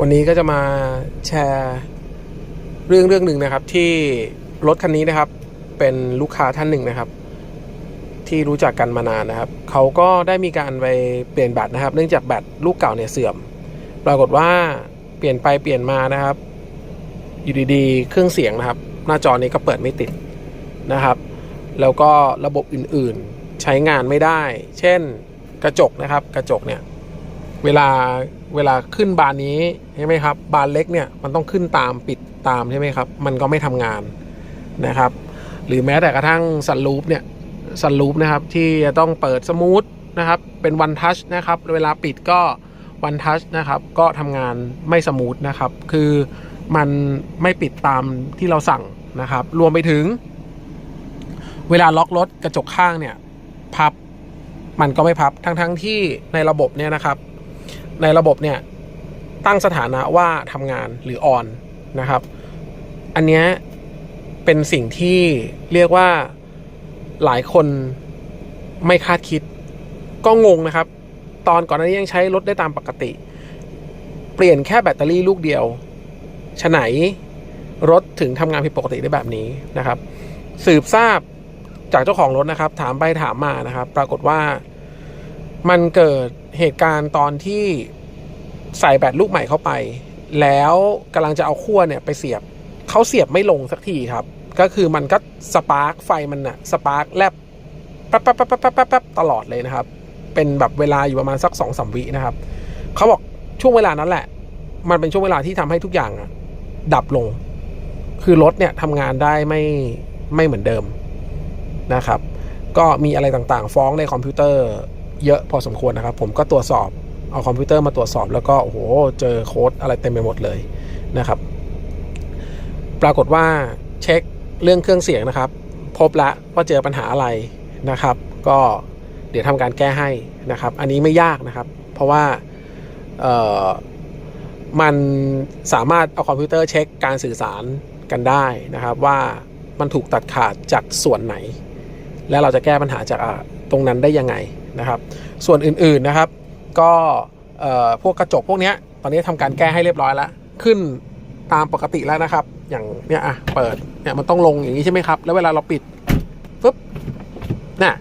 วันนี้ก็จะมาแชร์เรื่องเรื่องหนึ่งนะครับ ที่รถคันนี้นะครับ เป็นลูกค้าท่านหนึ่งนะครับ ที่รู้จักกันมานานนะครับเขาก็ได้มีการไปเปลี่ยนแบตนะครับ เนื่องจากแบตลูกเก่าเนี่ยเสื่อม ปรากฏว่าเปลี่ยนไปเปลี่ยนมานะครับ อยู่ดีๆ เครื่องเสียงนะครับ หน้าจอนี้ก็เปิดไม่ติดนะครับ แล้วก็ระบบอื่นๆใช้งานไม่ได้ เช่นกระจกนะครับ กระจกเนี่ย เวลาเวลาขึ้นบานนี้ใช่ไหมครับ บานเล็กเนี่ยมันต้องขึ้นตามปิดตามใช่ไหมครับ มันก็ไม่ทำงานนะครับ หรือแม้แต่กระทั่งสันลูปเนี่ยสันลูปนะครับที่จะต้องเปิดสมูทนะครับ เป็นวันทัชนะครับเวลาปิดก็วันทัชนะครับ ก็ทำงานไม่สมูทนะครับ คือมันไม่ปิดตามที่เราสั่งนะครับ รวมไปถึง เวลาล็อกรถกระจกข้างเนี่ย พับมันก็ไม่พับทั้งๆทที่ในระบบเนี่ยนะครับ ในระบบเนี่ยตั้งสถานะว่าทำงานหรือออนนะครับ อันเนี้ยเป็นสิ่งที่เรียกว่าหลายคนไม่คาดคิด ก็งงนะครับ ตอนก่อนหน้านี้ยังใช้รถได้ตามปกติ เปลี่ยนแค่แบตเตอรี่ลูกเดียวฉะไหนรถถึงทำงานผิดปกติได้แบบนี้นะครับ สืบทราบจากเจ้าของรถนะครับ ถามไปถามมานะครับ ปรากฏว่ามันเกิด เหตุการณ์ตอนที่ใส่แบตลูกใหม่เข้าไป แล้วกำลังจะเอาขั้วเนี่ยไปเสียบเขาเสียบไม่ลงสักทีครับ ก็คือมันก็สปาร์กไฟมันอะสปาร์กแลบแป๊บแป๊บแป๊บแป๊บแป๊บแป๊บแป๊บตลอดเลยนะครับ เป็นแบบเวลาอยู่ประมาณสักสองสามวินะครับเขาบอกช่วงเวลานั้นแหละ มันเป็นช่วงเวลาที่ทำให้ทุกอย่างอะดับลง คือรถเนี่ยทำงานได้ไม่ไม่เหมือนเดิมนะครับ ก็มีอะไรต่างๆ ฟ้องในคอมพิวเตอร์ เยอะพอสมควรนะครับ ผมก็ตรวจสอบเอาคอมพิวเตอร์มาตรวจสอบแล้วก็โอ้โหเจอโค้ดอะไรเต็มไปหมดเลยนะครับ ปรากฏว่าเช็คเรื่องเครื่องเสียงนะครับ พบแล้วว่าเจอปัญหาอะไรนะครับ ก็เดี๋ยวทำการแก้ให้นะครับ อันนี้ไม่ยากนะครับ เพราะว่ามันสามารถเอาคอมพิวเตอร์เช็คการสื่อสารกันได้นะครับ ว่ามันถูกตัดขาดจากส่วนไหน และเราจะแก้ปัญหาจากตรงนั้นได้ยังไง นะครับ ส่วนอื่นๆนะครับ ก็พวกกระจกพวกนี้ตอนนี้ทำการแก้ให้เรียบร้อยแล้ว ขึ้นตามปกติแล้วนะครับ อย่างเนี้ยอะเปิดเนี่ยมันต้องลงอย่างนี้ใช่ไหมครับ แล้วเวลาเราปิดปุ๊บน่ะ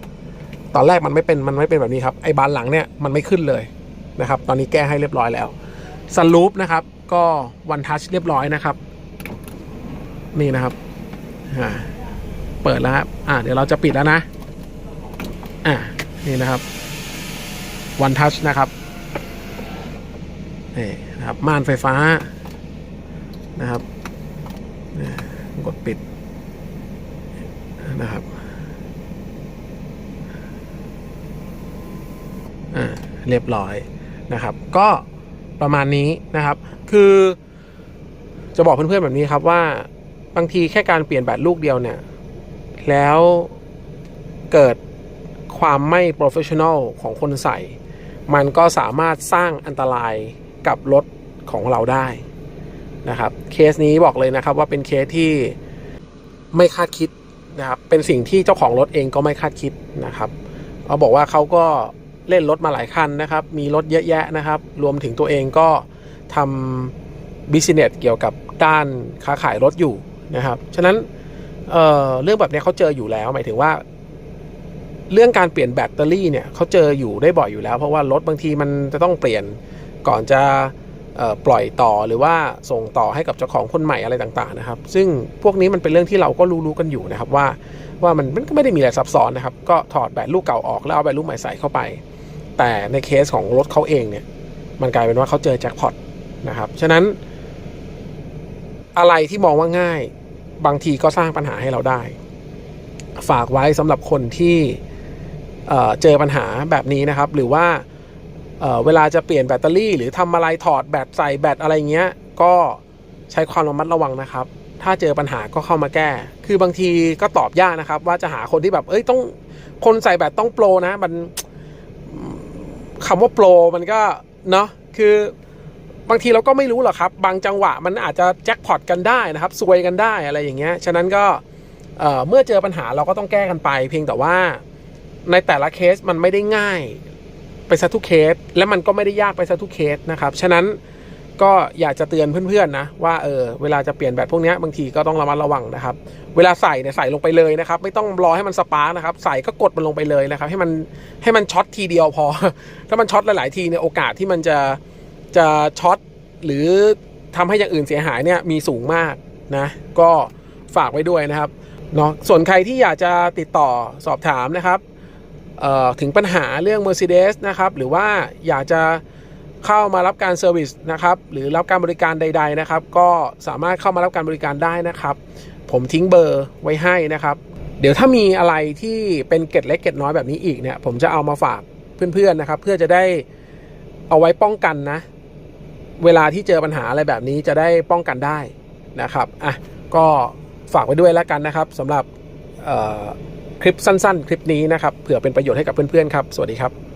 ตอนแรกมันไม่เป็นมันไม่เป็นแบบนี้ครับไอ้บานหลังเนี่ยมันไม่ขึ้นเลยนะครับ ตอนนี้แก้ให้เรียบร้อยแล้วสลูปนะครับ ก็วันทัชเรียบร้อยนะครับ นี่นะครับอ่าเปิดแล้วครับอ่าเดี๋ยวเราจะปิดแล้วนะ อ่า นี่นะครับวันทัชนะครับนี่นะครับม่านไฟฟ้านะครับกดปิดนะครับเรียบร้อยนะครับ ก็ประมาณนี้นะครับ คือจะบอกเพื่อนๆแบบนี้ครับว่าบางทีแค่การเปลี่ยนแบตลูกเดียวเนี่ย แล้วเกิด ความไม่ professional ของคนใส่ มันก็สามารถสร้างอันตรายกับรถของเราได้นะครับ เคสนี้บอกเลยนะครับว่าเป็นเคสที่ไม่คาดคิดนะครับ เป็นสิ่งที่เจ้าของรถเองก็ไม่คาดคิดนะครับเขาบอกว่าเขาก็เล่นรถมาหลายคันนะครับ มีรถเยอะแยะนะครับ รวมถึงตัวเองก็ทำบิสเนสเกี่ยวกับด้านค้าขายรถอยู่นะครับ ฉะนั้นเเรื่องแบบนี้เขาเจออยู่แล้ว หมายถึงว่า เรื่องการเปลี่ยนแบตเตอรี่เนี่ยเขาเจออยู่ได้บ่อยอยู่แล้ว เพราะว่ารถบางทีมันจะต้องเปลี่ยนก่อนจะปล่อยต่อหรือว่าส่งต่อให้กับเจ้าของคนใหม่อะไรต่างๆนะครับ ซึ่งพวกนี้มันเป็นเรื่องที่เราก็รู้ๆกันอยู่นะครับว่าว่ามันมันก็ไม่ได้มีอะไรซับซ้อนนะครับ ก็ถอดแบตลูกเก่าออกแล้วเอาแบตลูกใหม่ใส่เข้าไป แต่ในเคสของรถเขาเองเนี่ยมันกลายเป็นว่าเขาเจอแจ็คพอตนะครับฉะนั้น อะไรที่มองว่าง่าย บางทีก็สร้างปัญหาให้เราได้ ฝากไว้สำหรับคนที่ เจอปัญหาแบบนี้นะครับ หรือว่าเเวลาจะเปลี่ยนแบตเตอรี่ หรือทำอะไรถอดแบตใส่แบตอะไรเงี้ย ก็ใช้ความระมัดระวังนะครับ ถ้าเจอปัญหาก็เข้ามาแก้ คือบางทีก็ตอบยากนะครับ ว่าจะหาคนที่แบบเอ้ยต้องคนใส่แบตต้องโปรนะมันคำว่าโปรมันก็เนาะคือบางทีเราก็ไม่รู้หรอกครับ บางจังหวะมันอาจจะแจ็คพอตกันได้นะครับซวยกันได้อะไรอย่างเงี้ย ฉะนั้นก็เมื่อเจอปัญหาเราก็ต้องแก้กันไป เพียงแต่ว่า ในแต่ละเคสมันไม่ได้ง่ายไปซะทุกเคส และมันก็ไม่ได้ยากไปซะทุกเคสนะครับ ฉะนั้นก็อยากจะเตือนเพื่อนๆนะว่าเออเวลาจะเปลี่ยนแบตพวกนี้บางทีก็ต้องระมัดระวังนะครับ เวลาใส่เนี่ยใส่ลงไปเลยนะครับ ไม่ต้องรอให้มันสปาร์นะครับ ใส่ก็กดมันลงไปเลยนะครับ ให้มันให้มันช็อตทีเดียวพอ ถ้ามันช็อตหลายๆทีเนี่ยโอกาสที่มันจะจะช็อตหรือทำให้อย่างอื่นเสียหายเนี่ยมีสูงมากนะก็ฝากไว้ด้วยนะครับเนาะส่วนใครที่อยากจะติดต่อสอบถามนะครับ ถึงปัญหาเรื่อง Mercedes นะครับ หรือว่าอยากจะเข้ามารับการเซอร์วิสนะครับ หรือรับการบริการใด ๆ นะครับ ก็สามารถเข้ามารับการบริการได้นะครับ ผมทิ้งเบอร์ไว้ให้นะครับ เดี๋ยวถ้ามีอะไรที่เป็นเกร็ดเล็กเกร็ดน้อยแบบนี้อีกเนี่ย ผมจะเอามาฝากเพื่อนๆนะครับ เพื่อจะได้เอาไว้ป้องกันนะ เวลาที่เจอปัญหาอะไรแบบนี้จะได้ป้องกันได้นะครับ อะ ก็ฝากไว้ด้วยแล้วกันนะครับสำหรับ คลิปสั้นๆ คลิปนี้นะครับเผื่อเป็นประโยชน์ให้กับเพื่อนๆครับ สวัสดีครับ